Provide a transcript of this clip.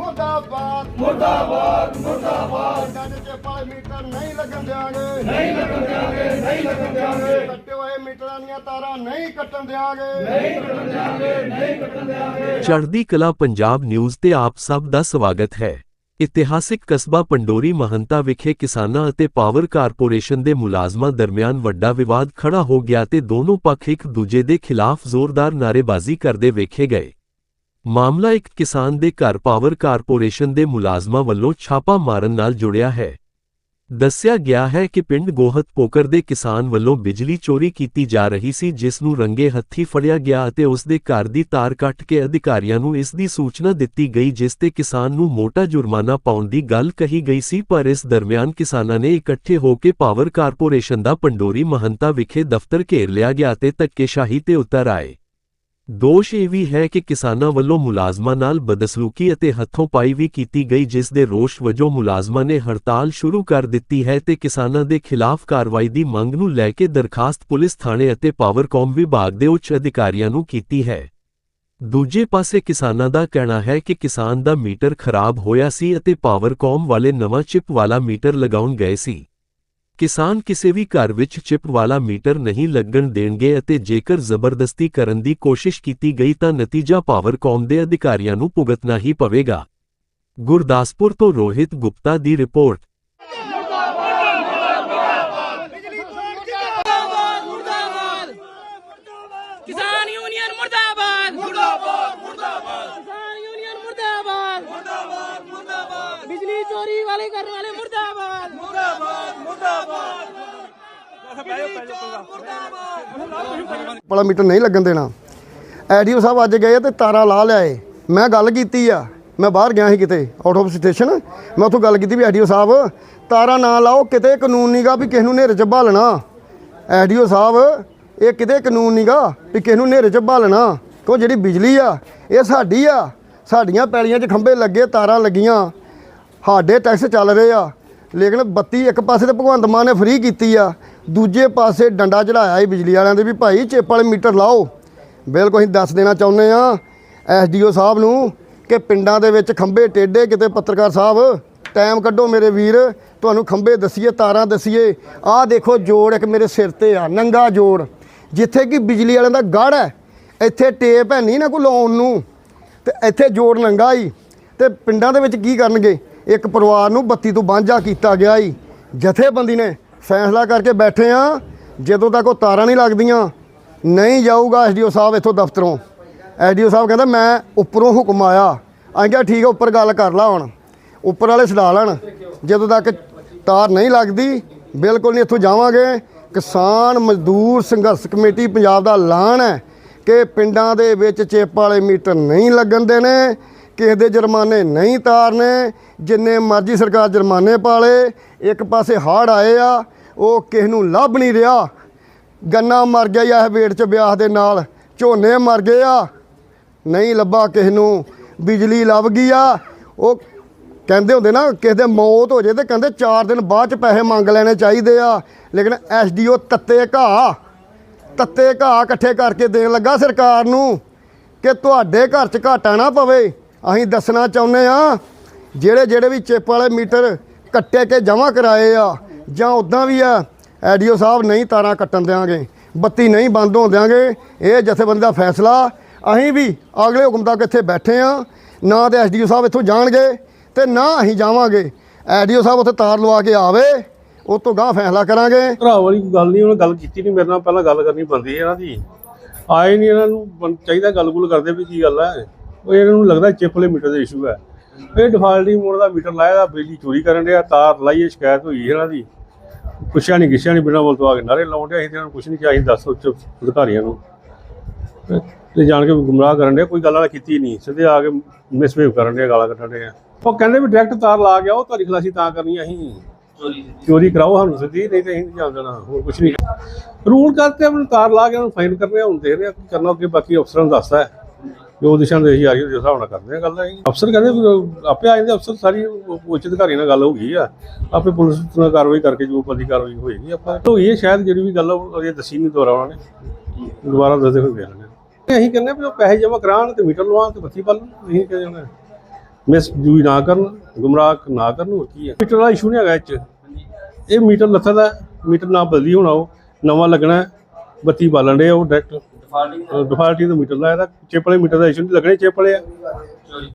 ਮੁਰਦਾਬਾਦ। ਮੁਰਦਾਬਾਦ ਮੁਰਦਾਬਾਦ। ਸਾਡੇ ਚ ਪਾਲੇ ਮੀਟਰ ਨਹੀਂ ਲੱਗਣ ਦਿਆਂਗੇ। ਨਹੀਂ ਲੱਗਣ ਦਿਆਂਗੇ ਨਹੀਂ ਲੱਗਣ ਦਿਆਂਗੇ। ਕੱਟੇ ਹੋਏ ਮੀਟਰਾਂ ਦੀਆਂ ਤਾਰਾਂ ਨਹੀਂ ਕੱਟਣ ਦਿਆਂਗੇ। ਨਹੀਂ ਚੜ੍ਹਦੀ ਕਲਾ ਪੰਜਾਬ ਨਿਊਜ਼ ਤੇ ਆਪ ਸਭ ਦਾ ਸਵਾਗਤ ਹੈ। ਇਤਿਹਾਸਿਕ ਕਸਬਾ ਪੰਡੋਰੀ ਮਹੰਤਾ ਵਿਖੇ ਕਿਸਾਨਾਂ ਅਤੇ ਪਾਵਰ ਕਾਰਪੋਰੇਸ਼ਨ ਦੇ ਮੁਲਾਜ਼ਮਾਂ ਦਰਮਿਆਨ ਵੱਡਾ ਵਿਵਾਦ ਖੜਾ ਹੋ ਗਿਆ ਤੇ ਦੋਨੋਂ ਪੱਖ ਇੱਕ ਦੂਜੇ ਦੇ ਖਿਲਾਫ ਜ਼ੋਰਦਾਰ ਨਾਅਰੇਬਾਜ਼ੀ ਕਰਦੇ ਵੇਖੇ ਗਏ। ਮਾਮਲਾ ਇੱਕ ਕਿਸਾਨ ਦੇ ਘਰ ਪਾਵਰ ਕਾਰਪੋਰੇਸ਼ਨ ਦੇ ਮੁਲਾਜ਼ਮਾਂ ਵੱਲੋਂ ਛਾਪਾ ਮਾਰਨ ਨਾਲ ਜੁੜਿਆ ਹੈ। ਦੱਸਿਆ ਗਿਆ ਹੈ ਕਿ ਪਿੰਡ ਗੋਹਤ ਪੋਕਰ ਦੇ ਕਿਸਾਨ ਵੱਲੋਂ ਬਿਜਲੀ ਚੋਰੀ ਕੀਤੀ ਜਾ ਰਹੀ ਸੀ, ਜਿਸ ਨੂੰ ਰੰਗੇ ਹੱਥੀ ਫੜਿਆ ਗਿਆ ਅਤੇ ਉਸ ਦੇ ਘਰ ਦੀ ਤਾਰ ਕੱਟ ਕੇ ਅਧਿਕਾਰੀਆਂ ਨੂੰ ਇਸ ਦੀ ਸੂਚਨਾ ਦਿੱਤੀ ਗਈ, ਜਿਸ ਤੇ ਕਿਸਾਨ ਨੂੰ ਮੋਟਾ ਜੁਰਮਾਨਾ ਪਾਉਣ ਦੀ ਗੱਲ ਕਹੀ ਗਈ ਸੀ। ਪਰ ਇਸ ਦਰਮਿਆਨ ਕਿਸਾਨਾਂ ਨੇ ਇਕੱਠੇ ਹੋ ਕੇ ਪਾਵਰ ਕਾਰਪੋਰੇਸ਼ਨ ਦਾ ਪੰਡੋਰੀ ਮਹੰਤਾ ਵਿਖੇ ਦਫ਼ਤਰ ਘੇਰ ਲਿਆ ਗਿਆ ਤੇ ਧੱਕੇਸ਼ਾਹੀ ਤੇ ਉਤਰ ਆਏ। ਦੋਸ਼ ਇਹ ਵੀ ਹੈ ਕਿ ਕਿਸਾਨਾਂ ਵੱਲੋਂ ਮੁਲਾਜ਼ਮਾਂ ਨਾਲ ਬਦਸਲੂਕੀ ਅਤੇ ਹੱਥੋਂ ਪਾਈ ਵੀ ਕੀਤੀ ਗਈ, ਜਿਸ ਦੇ ਰੋਸ਼ ਵਜੋਂ ਮੁਲਾਜ਼ਮਾਂ ਨੇ ਹੜਤਾਲ ਸ਼ੁਰੂ ਕਰ ਦਿੱਤੀ ਹੈ ਤੇ ਕਿਸਾਨਾਂ ਦੇ ਖਿਲਾਫ ਕਾਰਵਾਈ ਦੀ ਮੰਗ ਨੂੰ ਲੈ ਕੇ ਦਰਖਾਸਤ ਪੁਲਿਸ, ਥਾਣੇ ਅਤੇ ਪਾਵਰਕੌਮ ਵਿਭਾਗ ਦੇ ਉੱਚ ਅਧਿਕਾਰੀਆਂ ਨੂੰ ਕੀਤੀ ਹੈ। ਦੂਜੇ ਪਾਸੇ ਕਿਸਾਨਾਂ ਦਾ ਕਹਿਣਾ ਹੈ ਕਿ ਕਿਸਾਨ ਦਾ ਮੀਟਰ ਖਰਾਬ ਹੋਇਆ ਸੀ ਅਤੇ ਪਾਵਰਕੌਮ ਵਾਲੇ ਨਵਾਂ ਚਿਪ ਵਾਲਾ ਮੀਟਰ ਲਗਾਉਣ ਗਏ ਸੀ। ਕਿਸਾਨ ਕਿਸੇ ਵੀ ਘਰ ਵਿੱਚ ਚਿਪ ਵਾਲਾ ਮੀਟਰ ਨਹੀਂ ਲੱਗਣ ਦੇਣਗੇ ਅਤੇ ਜੇਕਰ ਜ਼ਬਰਦਸਤੀ ਕਰਨ ਦੀ ਕੋਸ਼ਿਸ਼ ਕੀਤੀ ਗਈ ਤਾਂ ਨਤੀਜਾ ਪਾਵਰਕੌਮ ਦੇ ਅਧਿਕਾਰੀਆਂ ਨੂੰ ਭੁਗਤਣਾ ਹੀ ਪਵੇਗਾ। ਗੁਰਦਾਸਪੁਰ ਤੋਂ ਰੋਹਿਤ ਗੁਪਤਾ ਦੀ ਰਿਪੋਰਟ। ਕਿਸਾਨ ਯੂਨੀਅਨ ਮੁਰਦਾਬਾਦ। ਮੁਰਦਾਬਾਦ ਮੁਰਦਾਬਾਦ ਕਿਸਾਨ ਯੂਨੀਅਨ ਮੁਰਦਾਬਾਦ ਮੁਰਦਾਬਾਦ ਮੁਰਦਾਬਾਦ। ਬਿਜਲੀ ਚੋਰੀ ਵਾਲੇ ਕਰਨ ਵਾਲੇ ਪਾਲਾ ਮੀਟਰ ਨਹੀਂ ਲੱਗਣ ਦੇਣਾ। ਐਡੀਓ ਸਾਹਿਬ ਅੱਜ ਗਏ ਤੇ ਤਾਰਾਂ ਲਾ ਲਿਆਏ। ਮੈਂ ਗੱਲ ਕੀਤੀ ਆ। ਮੈਂ ਬਾਹਰ ਗਿਆ ਸੀ ਕਿਤੇ ਆਊਟ ਆਫ ਸਟੇਸ਼ਨ ਮੈਂ ਉੱਥੋਂ ਗੱਲ ਕੀਤੀ ਵੀ ਐਡੀਓ ਸਾਹਿਬ, ਤਾਰਾਂ ਨਾ ਲਾਓ, ਕਿਤੇ ਕਾਨੂੰਨ ਨਹੀਂਗਾ ਵੀ ਕਿਸ ਨੂੰ ਨੇਰੇ 'ਚ ਭਾਲਣਾ ਐਡੀਓ ਸਾਹਿਬ, ਇਹ ਕਿਤੇ ਕਾਨੂੰਨ ਨਹੀਂਗਾ ਵੀ ਕਿਸ ਨੂੰ ਨੇਰੇ 'ਚ ਭਾਲਣਾ ਕਿਉਂ ਜਿਹੜੀ ਬਿਜਲੀ ਆ, ਇਹ ਸਾਡੀ ਆ। ਸਾਡੀਆਂ ਪੈਲੀਆਂ 'ਚ ਖੰਭੇ ਲੱਗੇ, ਤਾਰਾਂ ਲੱਗੀਆਂ। ਸਾਡੇ ਟੈਕਸ ਚੱਲ ਰਹੇ ਆ। ਲੇਕਿਨ ਬੱਤੀ ਇੱਕ ਪਾਸੇ ਤੇ ਭਗਵੰਤ ਮਾਨ ਨੇ ਫ੍ਰੀ ਕੀਤੀ ਆ, ਦੂਜੇ ਪਾਸੇ ਡੰਡਾ ਚੜਾਇਆ ਹੀ ਬਿਜਲੀ ਵਾਲਿਆਂ ਦੇ ਵੀ ਭਾਈ, ਚੇਪ ਵਾਲੇ ਮੀਟਰ ਲਾਓ। ਬਿਲਕੁਲ ਅਸੀਂ ਦੱਸ ਦੇਣਾ ਚਾਹੁੰਦੇ ਆ ਐਸਡੀਓ ਸਾਹਿਬ ਨੂੰ ਕਿ ਪਿੰਡਾਂ ਦੇ ਵਿੱਚ ਖੰਭੇ ਟੇਡੇ ਕਿਤੇ ਪੱਤਰਕਾਰ ਸਾਹਿਬ ਟਾਈਮ ਕੱਢੋ ਮੇਰੇ ਵੀਰ, ਤੁਹਾਨੂੰ ਖੰਭੇ ਦਸੀਏ, ਤਾਰਾਂ ਦਸੀਏ। ਆਹ ਦੇਖੋ ਜੋੜ ਇੱਕ ਮੇਰੇ ਸਿਰ ਤੇ ਆ, ਨੰਗਾ ਜੋੜ। ਜਿੱਥੇ ਕਿ ਬਿਜਲੀ ਵਾਲਿਆਂ ਦਾ ਗੜ ਹੈ, ਇੱਥੇ ਟੇਪ ਹੈ ਨਹੀਂ ਨਾ ਕੋਈ ਲਾਉਣ ਨੂੰ। ਤੇ ਇੱਥੇ ਜੋੜ ਨੰਗਾ ਹੀ ਤੇ ਪਿੰਡਾਂ ਦੇ ਵਿੱਚ ਕੀ ਕਰਨਗੇ? ਇੱਕ ਪਰਿਵਾਰ ਨੂੰ ਬੱਤੀ ਤੋਂ ਵਾਂਝਾ ਕੀਤਾ ਗਿਆ ਹੀ ਜਥੇਬੰਦੀ ਨੇ ਫੈਸਲਾ ਕਰਕੇ ਬੈਠੇ ਆ, ਜਦੋਂ ਤੱਕ ਉਹ ਤਾਰਾਂ ਨਹੀਂ ਲੱਗਦੀਆਂ, ਨਹੀਂ ਜਾਊਗਾ ਐਸਡੀਓ ਸਾਹਿਬ ਇੱਥੋਂ ਦਫ਼ਤਰੋਂ। ਐਸਡੀਓ ਸਾਹਿਬ ਕਹਿੰਦਾ, ਮੈਂ ਉੱਪਰੋਂ ਹੁਕਮ ਆਇਆ। ਆਂ ਕਿਹਾ, ਠੀਕ ਹੈ ਉੱਪਰ ਗੱਲ ਕਰ ਲਾ ਹੁਣ। ਉੱਪਰ ਵਾਲੇ ਛਡਾ ਲੈਣ। ਜਦੋਂ ਤੱਕ ਤਾਰ ਨਹੀਂ ਲੱਗਦੀ, ਬਿਲਕੁਲ ਨਹੀਂ ਇੱਥੋਂ ਜਾਵਾਂਗੇ। ਕਿਸਾਨ ਮਜ਼ਦੂਰ ਸੰਘਰਸ਼ ਕਮੇਟੀ ਪੰਜਾਬ ਦਾ ਐਲਾਨ ਹੈ ਕਿ ਪਿੰਡਾਂ ਦੇ ਵਿੱਚ ਚੇਪ ਵਾਲੇ ਮੀਟਰ ਨਹੀਂ ਲੱਗਣ ਦੇ ਨੇ ਕਿਸੇ ਦੇ ਜੁਰਮਾਨੇ ਨਹੀਂ ਤਾਰਨੇ, ਜਿੰਨੇ ਮਰਜ਼ੀ ਸਰਕਾਰ ਜੁਰਮਾਨੇ ਪਾਲੇ, ਇੱਕ ਪਾਸੇ ਹੜ੍ਹ ਆਏ ਆ, ਉਹ ਕਿਸੇ ਨੂੰ ਲੱਭ ਨਹੀਂ ਰਿਹਾ। ਗੰਨਾ ਮਰ ਗਿਆ ਜਾਂ ਇਹ ਵੇਟ ਚ ਵਿਆਹ ਦੇ ਨਾਲ, ਝੋਨੇ ਮਰ ਗਏ ਆ, ਨਹੀਂ ਲੱਭਾ ਕਿਸੇ ਨੂੰ, ਬਿਜਲੀ ਲੱਭ ਗਈ ਆ। ਉਹ ਕਹਿੰਦੇ ਹੁੰਦੇ ਨਾ, ਕਿਸੇ ਦੇ ਮੌਤ ਹੋ ਜੇ ਤੇ ਕਹਿੰਦੇ 4 ਦਿਨ ਬਾਅਦ ਚ ਪੈਸੇ ਮੰਗ ਲੈਣੇ ਚਾਹੀਦੇ ਆ। ਲੇਕਿਨ ਐਸਡੀਓ ਤੱਤੇ ਘਾਹ ਤੱਤੇ ਘਾਹ ਇਕੱਠੇ ਕਰਕੇ ਦੇਣ ਲੱਗਾ ਸਰਕਾਰ ਨੂੰ ਕਿ ਤੁਹਾਡੇ ਘਰ 'ਚ ਘਾਟਾ ਨਾ ਪਵੇ। ਅਸੀਂ ਦੱਸਣਾ ਚਾਹੁੰਦੇ ਆ ਜਿਹੜੇ ਜਿਹੜੇ ਵੀ ਚਿੱਪ ਵਾਲੇ ਮੀਟਰ ਕੱਟੇ ਕੇ ਜਮ੍ਹਾਂ ਕਰਾਏ ਆ, ਜਾਂ ਉਦਾਂ ਵੀ ਆ, ਐਡੀਓ ਸਾਹਿਬ ਨਹੀਂ ਤਾਰਾਂ ਕੱਟਣ ਦਿਆਂਗੇ, ਬੱਤੀ ਨਹੀਂ ਬੰਦ ਹੋਣ ਦਿਆਂਗੇ, ਇਹ ਜਥੇਬੰਦੀ ਦਾ ਫੈਸਲਾ, ਅਸੀਂ ਵੀ ਅਗਲੇ ਹੁਕਮ ਤੱਕ ਇੱਥੇ ਬੈਠੇ ਆ ਨਾ ਤੇ ਐਸਡੀਓ ਸਾਹਿਬ ਇੱਥੋਂ ਜਾਣਗੇ, ਤੇ ਨਾ ਅਸੀਂ ਜਾਵਾਂਗੇ। ਐਡੀਓ ਸਾਹਿਬ ਉੱਥੇ ਤਾਰ ਲਵਾ ਕੇ ਆਵੇ ਉਹ ਤੋਂ ਗਾਂ ਫੈਸਲਾ ਕਰਾਂਗੇ। ਭਰਾ ਵਾਲੀ ਗੱਲ ਨਹੀਂ, ਉਹਨੇ ਗੱਲ ਕੀਤੀ ਨਹੀਂ, ਮੇਰੇ ਨਾਲ ਪਹਿਲਾਂ ਗੱਲ ਕਰਨੀ ਬੰਦੀ ਇਹਨਾਂ ਦੀ। ਆਏ ਨਹੀਂ ਇਹਨਾਂ ਨੂੰ ਚਾਹੀਦਾ ਗੱਲ-ਗੁਲ ਕਰਦੇ ਵੀ ਕੀ ਗੱਲ ਹੈ। ਉਹ ਇਹਨਾਂ ਨੂੰ ਲੱਗਦਾ ਚਿੱਪ ਵਾਲੇ ਮੀਟਰ ਦਾ ਇਸ਼ੂ ਹੈ। ਇਹ ਡਿਫਾਲਟੀ ਮੋਡ ਦਾ ਮੀਟਰ ਲਾਇਆ ਦਾ ਬਿਜਲੀ ਚੋਰੀ ਕਰਨ ਡਿਆ ਤਾਰ ਲਾਈਏ ਸ਼ਿਕਾਇਤ ਹੋਈ ਇਹਨਾਂ ਦੀ। ਪੁੱਛਿਆ ਨਹੀਂ ਗਿੱਛਿਆ ਨਹੀਂ ਬਿਨਾਂ ਬੋਲ ਤੋਂ ਆ ਕੇ ਨਾਰੇ ਲਾਉਣ ਡਿਆ ਅਸੀਂ ਇਹਨਾਂ ਨੂੰ ਕੁਛ ਨਹੀਂ ਕਿਹਾ ਅਸੀਂ ਦੱਸ ਉੱਚ ਅਧਿਕਾਰੀਆਂ ਨੂੰ। ਤੇ- ਜਾਣ ਕੇ ਗੁੰਮਰਾਹ ਕਰਨ ਡਿਆ ਕੋਈ ਗੱਲ ਵਾਲਾ ਕੀਤੀ ਨਹੀਂ ਸਿੱਧੇ ਆ ਕੇ ਮਿਸਬਿਹੇਵ ਕਰਨ ਡਿਆ ਗਾਲਾਂ ਕੱਢਣ ਡਿਆ। ਉਹ ਕਹਿੰਦੇ ਵੀ ਡਾਇਰੈਕਟ ਤਾਰ ਲਾ ਗਿਆ ਉਹ ਤੁਹਾਡੀ ਖਲਾਸੀ ਤਾਂ ਕਰਨੀ ਅਸੀਂ। ਚੋਰੀ ਕਰਾਓ ਸਾਨੂੰ ਸਿੱਧੀ ਨਹੀਂ ਤੇ ਅਸੀਂ ਜਾਣ ਦੇਣਾ ਹੋਰ ਕੁਝ ਨਹੀਂ ਰੂਲ ਕਰਤੇ ਆਪਣੀ ਤਾਰ ਲਾ ਕੇ ਉਹਨੂੰ ਫਾਈਨ ਕਰਨੇ ਹੁਣ ਦੇਖ ਰਹੇ ਕੀ ਕਰਨਾ ਅੱਗੇ ਬਾਕੀ ਅਫਸਰਾਂ ਨੂੰ ਦੱਸਦਾ ਹੈ। ਜੋ ਦਿਸ਼ਾ ਦੇ ਨਿਰਦੇਸ਼ ਆ ਰਹੀ ਉਸ ਹਿਸਾਬ ਨਾਲ ਕਰਦੇ ਆ ਗੱਲ ਅਸੀਂ ਅਫਸਰ ਕਹਿੰਦੇ ਆਪੇ ਆ ਜਾਂਦੇ, ਅਫਸਰ ਸਾਰੀ ਉੱਚ ਅਧਿਕਾਰੀ ਨਾਲ ਗੱਲ ਹੋ ਗਈ ਆ। ਆਪੇ ਪੁਲਿਸ ਨਾਲ ਕਾਰਵਾਈ ਕਰਕੇ ਜੋ ਪਤੀ ਕਾਰਵਾਈ ਹੋਏਗੀ ਆਪਾਂ ਤੋਂ ਇਹ ਸ਼ਾਇਦ ਜਿਹੜੀ ਵੀ ਗੱਲ ਉਹ ਦੱਸੀ ਨਹੀਂ ਦੁਬਾਰਾ ਉਹਨਾਂ ਨੇ। ਦੁਬਾਰਾ ਦੱਸਦੇ ਹੋਏ ਗੱਲ ਅਸੀਂ ਕਹਿੰਦੇ ਵੀ ਉਹ ਪੈਸੇ ਜਮ੍ਹਾਂ ਕਰਾਉਣ ਤੇ ਮੀਟਰ ਲਵਾਉਣ ਤੇ ਬੱਤੀ ਬੱਲ ਨਹੀਂ ਕਹਿੰਦੇ ਉਹਨਾਂ ਮਿਸ ਜੂਈ ਨਾ ਕਰਨ, ਗੁੰਮਰਾਹ ਨਾ ਕਰਨ, ਹੋਰ ਕੀ ਹੈ ਮੀਟਰ ਦਾ ਇਸ਼ੂ ਨਹੀਂ ਹੈਗਾ ਇੱਚ ਇਹ ਮੀਟਰ ਲੱਥਾ ਦਾ ਮੀਟਰ ਨਾ ਬਦਲੀ ਹੋਣਾ ਉਹ, ਨਵਾਂ ਲੱਗਣਾ, ਬੱਤੀ ਬਾਲਣ ਦੇ ਉਹ ਡਾਇਰੈਕਟ ਡਿਫਾਲਟਿੰਗ ਦਾ ਮੀਟਰ ਲਾਇਆ ਚੇਪਲੇ ਮੀਟਰ ਦਾ ਇਸ਼ੂ ਲੱਗਣੇ ਚੇਪਲੇ ਆ।